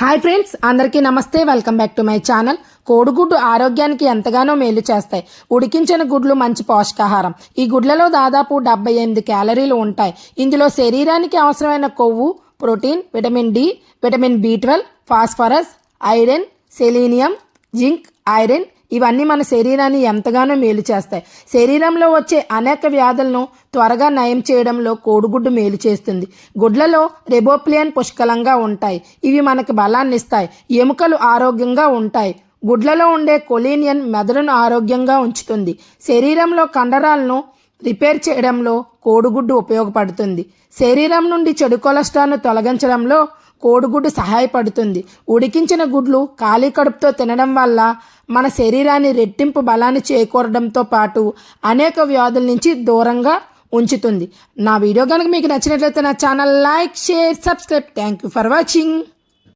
Hi friends అందరికీ నమస్తే welcome back to my channel. కోడిగుడ్డు ఆరోగ్యానికి ఎంతగానో మేలు చేస్తాయి. ఉడికించిన గుడ్లు మంచి పోషకాహారం. ఈ గుడ్లలో దాదాపు డెబ్బై ఎనిమిది క్యాలరీలు ఉంటాయి. ఇందులో శరీరానికి అవసరమైన కొవ్వు protein vitamin D vitamin B twelve phosphorus iron selenium zinc iron ఇవన్నీ మన శరీరాన్ని ఎంతగానో మేలు చేస్తాయి. శరీరంలో వచ్చే అనేక వ్యాధులను త్వరగా నయం చేయడంలో కోడిగుడ్డు మేలు చేస్తుంది. గుడ్లలో రెబోప్లియన్ పుష్కలంగా ఉంటాయి. ఇవి మనకి బలాన్ని ఇస్తాయి. ఎముకలు ఆరోగ్యంగా ఉంటాయి. గుడ్లలో ఉండే కొలీనియన్ మెదడును ఆరోగ్యంగా ఉంచుతుంది. శరీరంలో కండరాలను రిపేర్ చేయడంలో కోడిగుడ్డు ఉపయోగపడుతుంది. శరీరం నుండి చెడు కొలెస్ట్రాల్ను తొలగించడంలో కోడిగుడ్డు సహాయపడుతుంది. ఉడికించిన గుడ్లు ఖాళీ కడుపుతో తినడం వల్ల మన శరీరాన్ని రెట్టింపు బలాన్ని చేకూరడంతో పాటు అనేక వ్యాధుల నుంచి దూరంగా ఉంచుతుంది. నా వీడియో కనుక మీకు నచ్చినట్లయితే నా channel like share subscribe. Thank you for watching